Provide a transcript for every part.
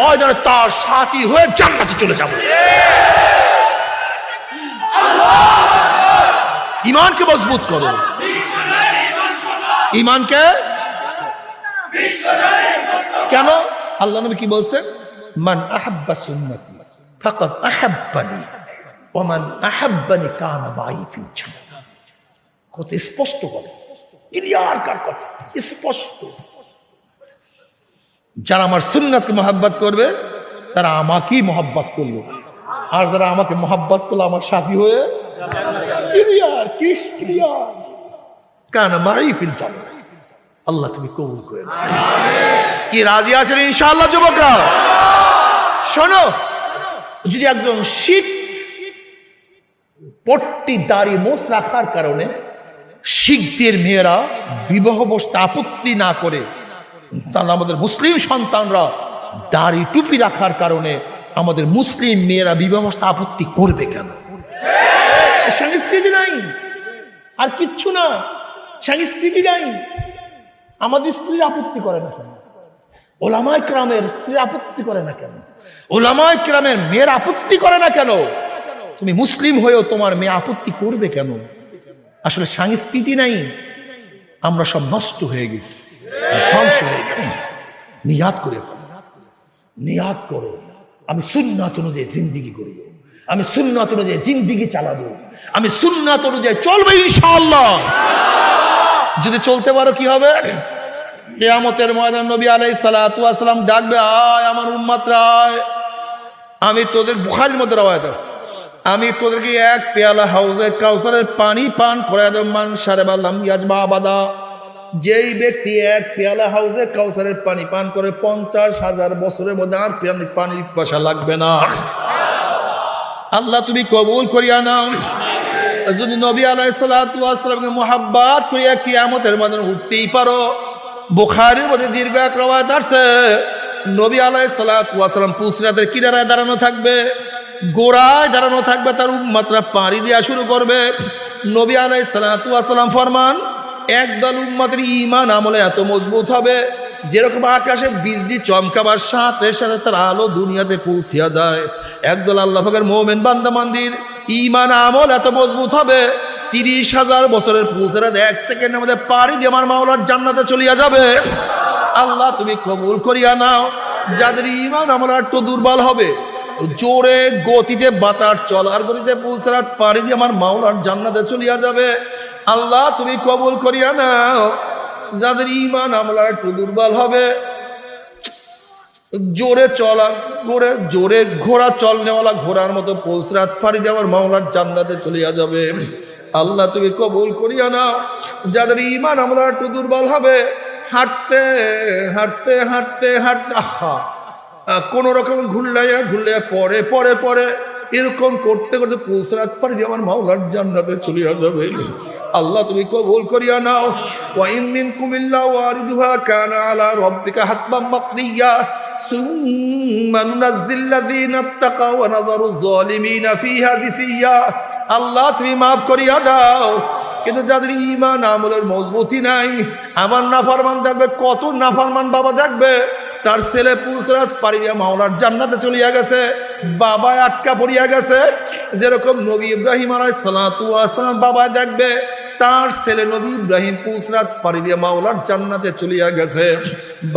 ময়দানে তার সাথী হয়ে জান্নাতে চলে যাব। ইমানকে মজবুত করো। ইমানকে? কেন? আল্লাহ নবী কি বলছেন? মান আহাব্বা সুন্নতি ফাকাদ আহাব্বানি ওমান আহাব্বানি কানা ফিল জান্নাহ কত স্পষ্ট করে ক্লিয়ার কার। কথা স্পষ্ট। যারা আমার সুন্নাতকে মহাব্বত করবে, তারা আমাকেই মহাব্বত করল আর যারা আমাকে মহাব্বত করল আমার সাথী হয়ে, ক্লিয়ার, কিস ক্লিয়ার। কানা মাই ফিল আল্লাহ তুমি কবুল করে কি রাজি আছেন ইনশাআল্লাহ যুবকরা? শোনো, যদি একজন শিখ পট্টি দাড়ি মোষ রাখার কারণে শিখদের মেয়েরা বিবাহ বসতে আপত্তি না করে। তাহলে আমাদের মুসলিম সন্তানরা দাড়ি টুপি রাখার কারণে আমাদের মুসলিম মেয়েরা বিবাহ বসতে আপত্তি করবে কেন? সংস্কৃতি নাই। আর কিচ্ছু না। সংস্কৃতি নাই। আমাদের স্ত্রী আপত্তি করে না কেন? ওলামায় ক্রামের স্ত্রী আপত্তি করে না কেন? ওলামায় ক্রামের মেয়ের আপত্তি করে না কেন? তুমি মুসলিম হয়েও তোমার মেয়ে আপত্তি করবে কেন? আসলে সংস্কৃতি নাই, আমরা সব নষ্ট হয়ে গেছি। ধ্বংস হয়ে গেছি। করে। নিয়াদ করো। আমি সুন্নাত অনুযায়ী জিন্দিগি করব। আমি সুন্নাত অনুযায়ী জিন্দিগি চালাবো। আমি সুন্নাত অনুযায়ী চলবে ইনশাআল্লাহ। যদি চলতে পারো কি হবে? কেয়ামতের ময়দান নবী আলাই সালাম ডাকবে, আয় আমার উম্মাত রায় আমি তোদের বুখারির মধ্যে রাওয়ায়াত আছে আমি তোদেরকে এক পেয়ালা হাউজে কাউসারের পানি পান করে দেব মান সারে বাল্লাম ইয়াজমা আবাদা। যেই ব্যক্তি এক পেয়ালা হাউজে কাউসারের পানি পান করে পঞ্চাশ হাজার বছরের মধ্যে আর পানি পানির পয়সা লাগবে না। আল্লাহ তুমি কবুল করিয়া নাও। যদি নবী আলাইসালামকে মোহাব্বাত করিয়া কিয়ামতের মাধ্যমে উঠতেই পারো, বুখারির মধ্যে দীর্ঘ এক রবায়ত আসছে। নবী আলাই সালাম পুসরাতের কিনারায় দাঁড়ানো থাকবে। গোড়ায় দাঁড়ানো থাকবে তার উম্মাত্রা পাড়ি দেওয়া শুরু করবে। নবী আলাই সালাম ফরমান, একদল উম্মাতের ইমান আমলে এত মজবুত হবে, যেরকম আকাশে বিজলি চমকাবার সাথে সাথে তার আলো দুনিয়াতে পৌঁছিয়া যায়। একদল আল্লাহ ফাকের মোমেন বান্দা মন্দির ইমান আমল এত মজবুত হবে, তিরিশ হাজার বছরের পুষেরাত এক সেকেন্ডের মধ্যে পাড়ি দিয়ে আমার মাওলার জান্নাতে চলিয়া যাবে। আল্লাহ তুমি কবুল করিয়া নাও, যাদের ইমান আমল একটু দুর্বল হবে জোরে গতিতে বাতার চলার গতিতে পুষেরাত পাড়ি দিয়ে আমার মাওলার জান্নাতে চলিয়া যাবে। আল্লাহ তুমি কবুল করিয়া নাও। যাদের ইমান আমলার একটু দুর্বল হবে। জোরে চলা জোরে জোরে ঘোড়া চল নেওয়ালা ঘোড়ার মতো পৌঁছরাত পারি যাওয়ার মাওলার জান্নাতে চলিয়া যাবে। আল্লাহ তুমি কবুল করিয়া নাও। যাদের ইমান আমরা একটু দুর্বল হবে হাঁটতে হাঁটতে হাঁটতে হাঁটতে আহ, কোন রকম ঘুরলাইয়া ঘুরলাইয়া পরে পরে পরে। এরকম করতে করতে পৌঁছরাত পারি আমার মাওলার জান্নাতে চলে যাবে আল্লাহ তুমি কবুল করিয়া নাও। ওয়াইন মিন কুমিল্লা ওয়ারিদুহা কানা আলা রব্বিকা হাতমাম মাকদিয়া সুম্মা নাযিল্লাযিনা তাকাও ওয়া নাযারু যালিমিনা ফিহা জিসিয়া আল্লাহ তুমি মাফ করিয়া দাও। কিন্তু যাদের ইমান আমলের মজবুতি নাই, আমার নাফারমান দেখবে, কত নাফারমান বাবা দেখবে। তার ছেলে পুসরাত পারিয়া মাওলার জান্নাতে চলিয়া গেছে বাবা আটকা পড়িয়া গেছে। যেরকম নবী ইব্রাহিম আলাই সালাতু আসসালাম বাবা দেখবে, তার ছেলে নবী ইব্রাহিম পুসরাত পাড়ি দিয়ে মাওলার জান্নাতে চলিয়া গেছে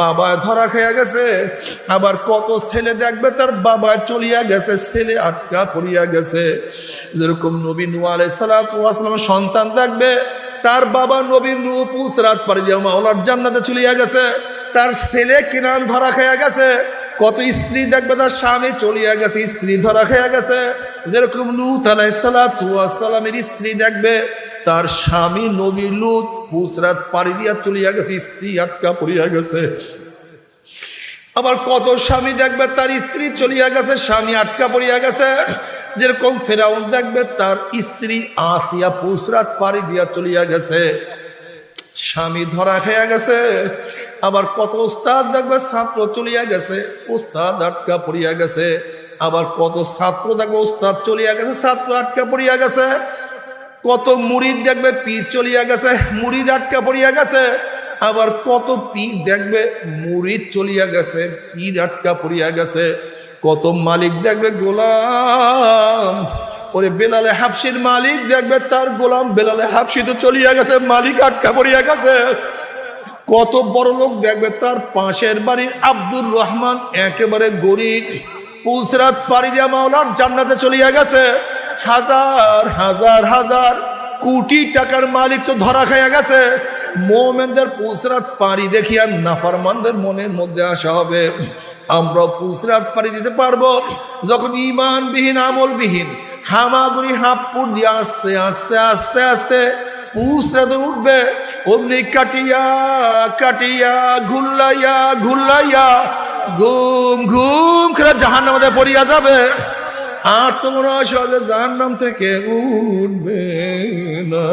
বাবা ধরা খেয়ে গেছে। আবার কত ছেলে দেখবে, তার বাবা চলিয়া গেছে, ছেলে আটকা পড়িয়া গেছে। যেরকম নবী নু আলাই সালাতাম সন্তান দেখবে, তার বাবা নবী নু পুসরাত পাড়ি দিয়ে মাওলার জান্নাতে চলিয়া গেছে। তার ছেলে কিনান ধরা খেয়ে গেছে? কত স্ত্রী দেখবে তার স্বামী চলিয়া গেছে, স্ত্রী ধরা খেয়ে গেছে। যেরকম লুত আলাই সালামের স্ত্রী দেখবে, তার স্বামী নবী লুত পুসরাত পাড়ি দিয়া চলিয়া গেছে, স্ত্রী আটকা পড়িয়া গেছে। আবার কত স্বামী দেখবে, তার স্ত্রী চলিয়া গেছে, স্বামী আটকা পড়িয়া গেছে। যেরকম ফেরাউন দেখবে, তার স্ত্রী আসিয়া পুসরাত পাড়ি দিয়া চলিয়া গেছে। স্বামী ধরা খেয়া গেছে। আবার কত উস্তাদ দেখবে ছাত্র চলিয়া গেছে, উস্তাদ আটকা পড়িয়া গেছে। আবার কত ছাত্র দেখবে উস্তাদ চলিয়া গেছে, ছাত্র আটকা পড়িয়া গেছে। কত মুরিদ দেখবে পীর চলিয়া গেছে, মুরিদ আটকা পড়িয়া গেছে। আবার কত পীর দেখবে মুড়িদ চলিয়া গেছে, পীর আটকা পড়িয়া গেছে। কত মালিক দেখবে গোলাম, ওরে বেলালে হাফসির মালিক দেখবে তার গোলাম বেলালে হাফসি তো চলিয়া গেছে, মালিক আটকা পড়িয়া গেছে। কত বড় লোক দেখবে তার পাশের বাড়ির আব্দুর রহমান একেবারে গরিব। পুসরাত পাড়ি দিয়া মাওলার জান্নাতে চলিয়া গেছে। হাজার হাজার হাজার কোটি টাকার মালিক তো ধরা খাইয়া গেছে। মোমেনদের পুসরাত পাড়ি দেখিয়া নাফারমানদের মনের মধ্যে আসা হবে, আমরা পুসরাত পাড়ি দিতে পারব। যখন ইমানবিহীন, আমলবিহীন, হামাগুড়ি হাপ্পুর দিয়ে আস্তে আস্তে আস্তে আস্তে পুসরাতে উঠবে অমনি কাটিয়া কাটিয়া ঘুল্লাইয়া ঘুল্লাইয়া ঘুম ঘুম করে জাহান নামাতে পড়িয়া যাবে। আর তো হয় সহজে জাহান নাম থেকে উঠবে না।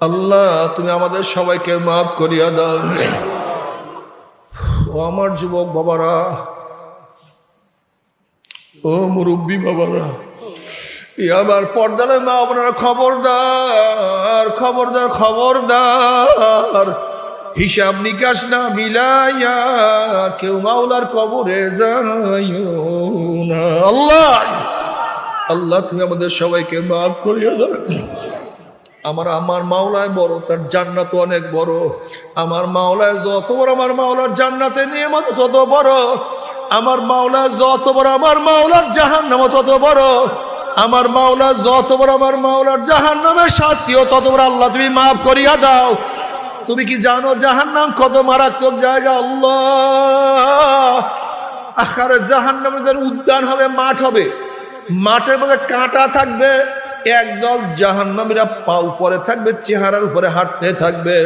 আল্লাহ, তুমি আমাদের সবাইকে মাফ করিয়া দাও। ও আমার যুবক বাবারা, ও মুরব্বী বাবারা আবার পর্দালে মা আপনারা খবরদার খবরদার খবরদার। হিসাব নিকাশ না মিলাইয়া কেউ মাওলার কবরে না। আল্লাহ! আল্লাহ, তুমি আমাদের সবাইকে মাফ করিয়া দাও আমার আমার মাওলায় বড়, তার জান্নাত অনেক বড়। আমার মাওলায় যত বড়, আমার মাওলার জান্নাতে নিয়মত তত বড়। আমার মাওলা যত বড়, আমার মাওলার জাহান নাম তত বড়। আমার মাওলা, যত বড় আমার মাওলার জাহান নামের শাস্তিও তত বড় আল্লাহ তুমি মাফ করিয়া দাও। তুমি কি জানো জাহান নাম কত মারাত্মক জায়গা? আল্লাহ! জাহান নামের উদ্যান হবে, মাঠ হবে। মাঠের মধ্যে কাঁটা থাকবে একদল জাহান্নামীরা পা উপরে থাকবে, চেহারার উপরে হাঁটতে থাকবে।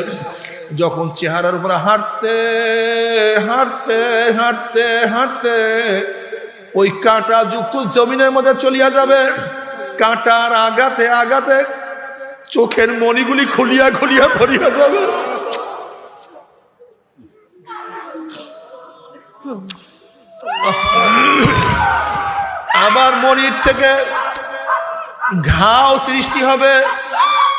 যখন চেহারার উপরে হাঁটতে হাঁটতে হাঁটতে হাঁটতে ওই কাঁটা যুক্ত জমিনের মধ্যে চলিয়া যাবে। কাঁটার আগাতে আগাতে চোখের মণিগুলি খুলিয়া খুলিয়া পড়িয়া যাবে। আবার মনির থেকে ঘাও সৃষ্টি হবে।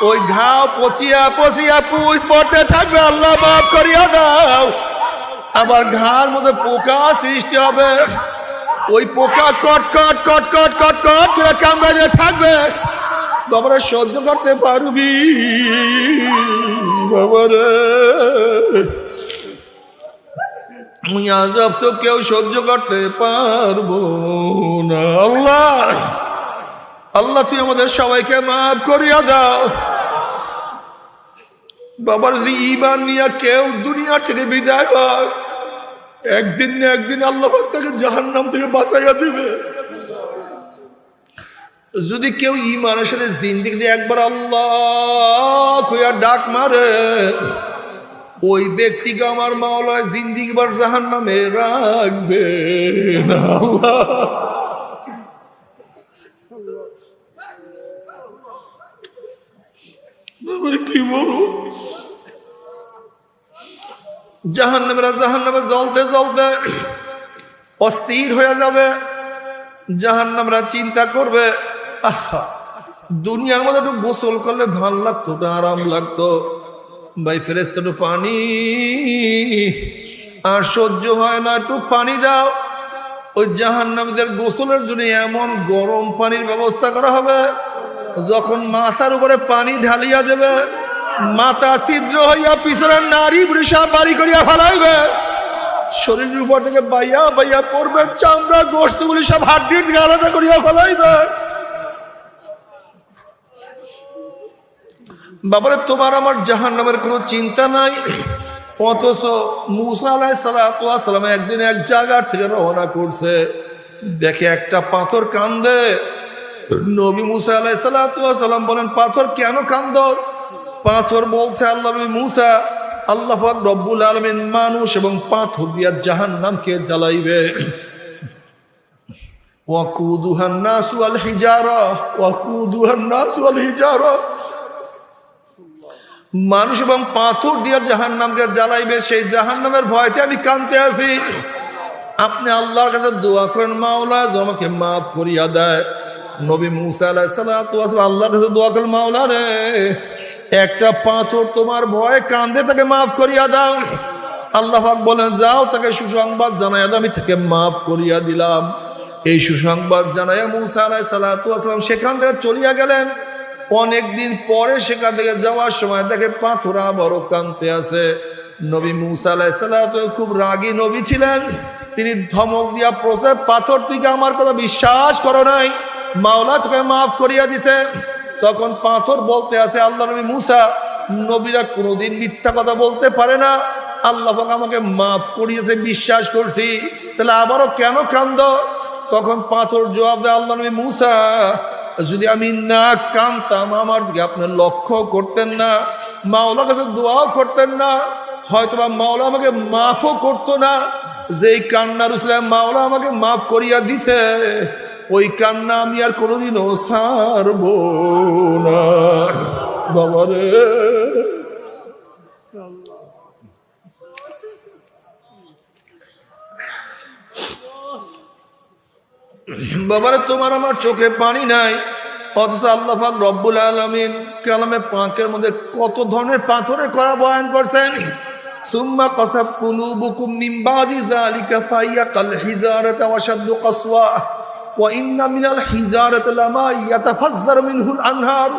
ওই ঘাও পচিয়া পচিয়া পুষ পড়তে থাকবে, আল্লাহ মাফ করিয়া দাও। আবার ঘার মধ্যে পোকা সৃষ্টি হবে। ওই পোকা কট কট কট কট কট কট করে কামড়াইতে থাকবে। বাবারা সহ্য করতে পারবি, বাবারে। আমি তো কেউ সহ্য করতে পারব না। আল্লাহ আল্লাহ, তুই আমাদের সবাইকে মাফ করিয়া দাও। বাবার যদি ইমান নিয়ে কেউ দুনিয়া থেকে বিদায় হয়। একদিন না একদিন আল্লাহ তাকে জাহান নাম থেকে বাঁচাইয়া দিবে। যদি কেউ ইমানের সাথে জিন্দিগি দিয়ে একবার আল্লাহ ডাক মারে, ওই ব্যক্তিকে আমার মাওলায় জিন্দিগি বার জাহান নামে রাখবে কি বলব? জাহান নামেরা জাহান নামে জ্বলতে জ্বলতে অস্থির হয়ে যাবে। জাহান নামরা চিন্তা করবে, আহা, দুনিয়ার মধ্যে একটু গোসল করলে ভালো লাগতো আরাম লাগতো। ভাই ফেরেস্ত একটু পানি। আর সহ্য হয় না, একটু পানি দাও। ওই জাহান নামীদের গোসলের জন্য এমন গরম পানির ব্যবস্থা করা হবে, যখন মাথার উপরে পানি ঢালিয়া দেবে। মাথা ছিদ্র হইয়া পিছনের নারী বৃষা বাড়ি করিয়া ফেলাইবে। শরীরের উপর থেকে বাইয়া বাইয়া পড়বে, চামড়া গোস্তগুলি সব হাড্ডির দিকে আলাদা করিয়া ফেলাইবে। বাবারে, তোমার আমার জাহান নামের কোনো চিন্তা নাই। অথচ মুসা সালাম একদিন এক জায়গার থেকে রওনা করছে। দেখে একটা পাথর কান্দে। নবী মুসা আলাই সালাম বলেন, পাথর কেন কান্দস? পাথর বলছে আল্লাহ মুসা, আল্লাহ রব্বুল আলমিন মানুষ এবং পাথর দিয়া জাহান নামকে জ্বালাইবে মানুষ এবং পাথর দিয়ে জাহান নামকে জ্বালাইবে, সেই জাহান নামের ভয়তে আমি কানতে আছি। আপনি আল্লাহর কাছে দোয়া করেন, মাওলা আমাকে মাফ করিয়া দেয়। নবী মুসা আল্লাহ রে, একটা পাথর তোমার ভয়ে কান্দে, তাকে মাফ করিয়া দাও। আল্লাহ বলেন, যাও, তাকে সুসংবাদ জানাই দাও, আমি তাকে মাফ করিয়া দিলাম। এই সুসংবাদ জানাইয়া মুসা আলাই সালাতাম সেখান থেকে চলিয়া গেলেন। অনেকদিন পরে সেখান থেকে যাওয়ার সময় দেখে পাথর বড় কানতে আছে নবী মুসা সালাত খুব রাগী নবী ছিলেন। তিনি ধমক দিয়া প্রসে পাথর তুই আমার কথা বিশ্বাস করো নাই? মাওলা তোকে মাফ করিয়া দিছে। তখন পাথর বলতে আছে, আল্লাহ নবী মুসা, নবীরা কোনোদিন মিথ্যা কথা বলতে পারে না। আল্লাহ আমাকে মাফ করিয়েছে, বিশ্বাস করছি। তাহলে আবারও কেন কান্দ? তখন পাথর জবাব দেয়, আল্লাহ নবী মুসা, যদি আমি না কানতাম, আমার দিকে আপনি লক্ষ্য করতেন না মাওলা কাছে দোয়াও করতেন না, হয়তোবা মাওলা আমাকে মাফও করতো না। যেই কান্নার উসলাম মাওলা আমাকে মাফ করিয়া দিছে ওই কান্না আমি আর কোনোদিনও ছাড়ব না। বাবারে বাবারে তোমার আমার চোখে পানি নাই। অথচ আল্লাহ পাক রব্বুল আলমিন কালামে পাঁকের মধ্যে কত ধরনের পাথরের করা বয়ান করছেন? সুম্মা কসাব কুলুবুকুম মিন বাদি যালিকা ফাইয়া কাল হিজারাতা ওয়াশাদ্দু কাসওয়া। ওয়া ইন্না মিনাল হিজারাতি লামা ইয়াতাফাজ্জারু মিনহুল আনহার,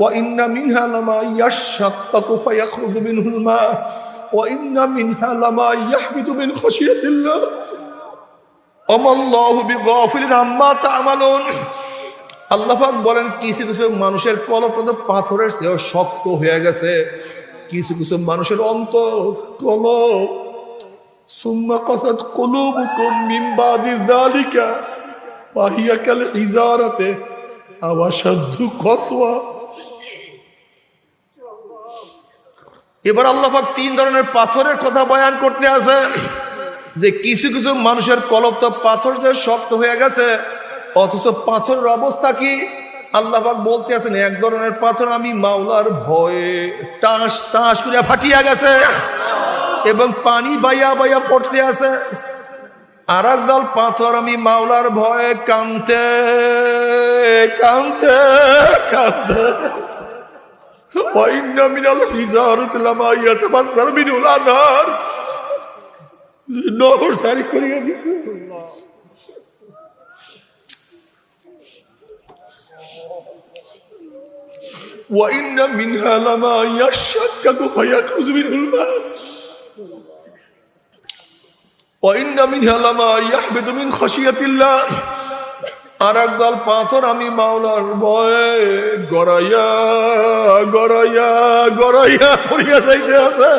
ওয়া ইন্না মিনহা লামা ইয়াশাক্কাকু ফায়াখরুজু মিনহুল মা, ওয়া ইন্না মিনহা লামা ইয়াহবিতু মিন খাশিয়াতিল্লাহ। অমাল্লাহু বিগাফিলিন আম্মা তা'মালুন। আল্লাহ বলেন, কিছু কিছু মানুষের কলপ্রদ পাথরের চেয়েও শক্ত হয়ে গেছে। কিছু কিছু মানুষের অন্ত কল সুম্মা কাসাত কুলুবুকুম বাদি যালিকা। ফাহিয়া কাল ইজারাতে কসওয়া এবার আল্লাহ তিন ধরনের পাথরের কথা বয়ান করতে আছে। যে কিছু কিছু মানুষের কলব তো পাথর শক্ত হয়ে গেছে, অথচ পাথরের অবস্থা কি? আল্লাহবাক বলতে আছেন, এক ধরনের পাথর আমি মাওলার ভয়ে টাস টাস করিয়া ফাটিয়া গেছে এবং পানি বাইয়া বাইয়া পড়তে আছে। আর দল পাথর আমি মাওলার ভয়ে কানতে কানতে কানতে وإن من الحجارة لما يتبصر منه الأنهار নহর জারি করিয়া দিছে وإن منها لما يشكك فيخرج منه الماء আর একদল পাথর আমি মাওলার ভয়ে গড়াইয়া গড়াইয়া গড়াইয়া পড়িয়া যাইতে আছে।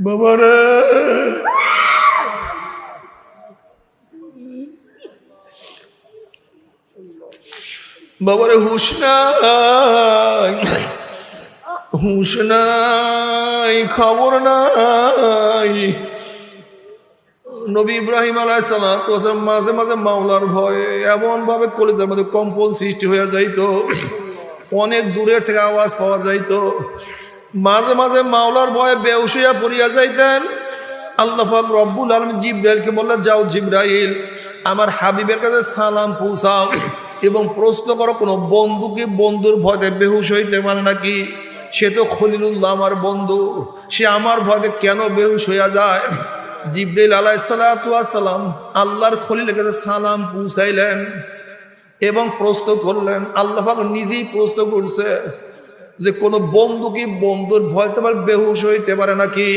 বাবারে বাবারে হুশ নাই। হুশ নাই, খবর নাই। নবী ইব্রাহিম আলাইসালাম মাঝে মাঝে মাওলার ভয়ে এমন ভাবে কলেজের মধ্যে কম্পন সৃষ্টি হয়ে যাইত। অনেক দূরের থেকে আওয়াজ পাওয়া যাইত। মাঝে মাঝে মাওলার ভয়ে বেউসিয়া পড়িয়া যাইতেন। আল্লাহ রব্বুল আলম জিব্রাইলকে বললেন, যাও জিব্রাইল, আমার হাবিবের কাছে সালাম পৌঁছাও এবং প্রশ্ন করো, কোনো বন্ধুকে বন্ধুর ভয়তে বেহুশ হইতে পারে নাকি? সে তো খলিলুল্লাহ আমার বন্ধু। সে আমার ভয়তে কেন বেহুশ হইয়া যায়? জিব্রাইল আলাইসালাম আল্লাহর খলিলের কাছে সালাম পৌঁছাইলেন এবং প্রশ্ন করলেন, আল্লাহ নিজেই প্রশ্ন করছে যে কোনো বন্ধু কি বন্ধুর ভয় তোমার বেহুশ হইতে পারে নাকি?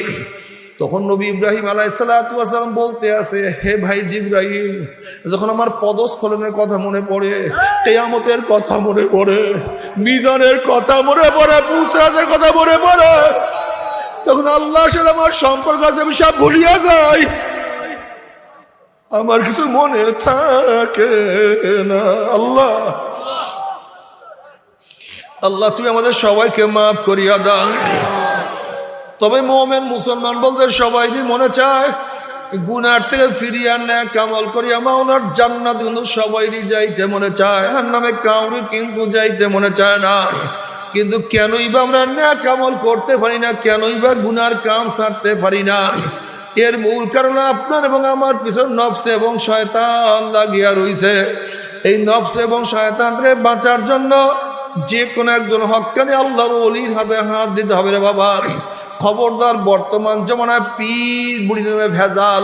তখন নবী ইব্রাহিম আলাইসালাম বলতে আছে, হে ভাই জিব্রাহিম যখন আমার পদস্খলনের কথা মনে পড়ে তেয়ামতের কথা মনে পড়ে, মিজানের কথা মনে পড়ে পুসরাজের কথা মনে পড়ে তখন আল্লাহর সাথে আমার সম্পর্ক আছে, আমি সব ভুলিয়া যাই। আমার কিছু মনে থাকে না। আল্লাহ আল্লাহ, তুমি আমাদের সবাইকে মাফ করিয়া দাও। তবে মোমেন মুসলমান বলতে সবাই যদি মনে চায়, গুনার থেকে ফিরিয়া নেয় কামল করিয়া মাওনার জান্নাত কিন্তু সবাইরই যাইতে মনে চায়। আর নামে কাউরি কিন্তু যাইতে মনে চায় না। কিন্তু কেনই বা আমরা না কামল করতে পারি না, কেনই বা গুনার কাম সারতে পারি না? এর মূল কারণ আপনার এবং আমার পিছন নফসে এবং শয়তান লাগিয়া রইছে। এই নফস এবং শয়তান থেকে বাঁচার জন্য যে কোনো একজন হক্কানি আল্লাহর অলির হাতে হাত দিতে হবে রে বাবা। খবরদার বর্তমান জমানায় পীর বুড়ি ভেজাল,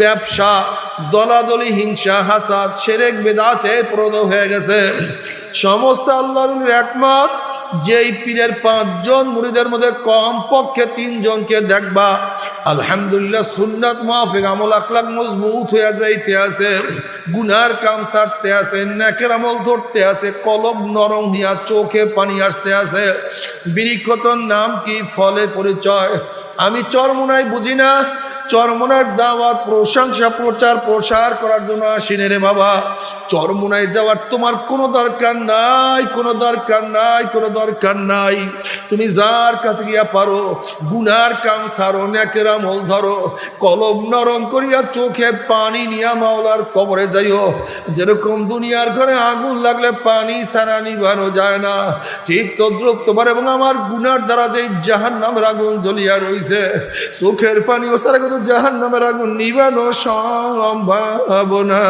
ব্যবসা, দলাদলি, হিংসা, হাসাদ, সেরেক, বেদাতে প্রদ হয়ে গেছে। সমস্ত আল্লাহর একমত যেই পীরের পাঁচজন মুড়িদের মধ্যে কম পক্ষে তিনজনকে দেখবা, আলহামদুলিল্লাহ সুন্নাত মাহফিক আমল আখলাক মজবুত হয়ে যাইতে আছে, গুনার কাম সারতে আছে, নাকের আমল ধরতে আছে কলব নরম হইয়া চোখে পানি আসতে আছে। বৃক্ষতর নাম কি? ফলে পরিচয়। আমি চরমুনাই বুঝি না। চরমনার দাওয়াত, প্রশংসা, প্রচার, প্রসার করার জন্য আসিনে রে বাবা। চরমনায় যাওয়ার তোমার কোনো দরকার নাই, কোনো দরকার নাই, কোনো দরকার নাই। তুমি যার কাছে গিয়া পারো, গুনার কাম সারো নেকের আমল ধরো, কলম নরম করিয়া চোখে পানি নিয়া মাওলার কবরে যাইও। যেরকম দুনিয়ার ঘরে আগুন লাগলে পানি সারা নিভানো যায় না, ঠিক তদ্রুপ তোমার এবং আমার গুনার দ্বারা যে জাহান নামের আগুন জ্বলিয়া রইছে। চোখের পানি ও সারা কিন্তু জাহান নামের আগুন নিবানো সম্ভাবনা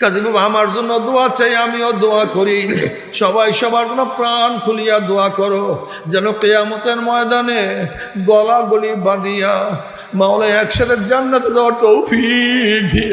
কাজী বাবা, আমার জন্য দোয়া চাই, আমিও দোয়া করি। সবাই সবার জন্য প্রাণ খুলিয়া দোয়া করো, যেন কেয়ামতের ময়দানে গলা গলি বাঁধিয়া মাওলা একসাথে জান্নাতে যাওয়ার তৌফিক দিয়া।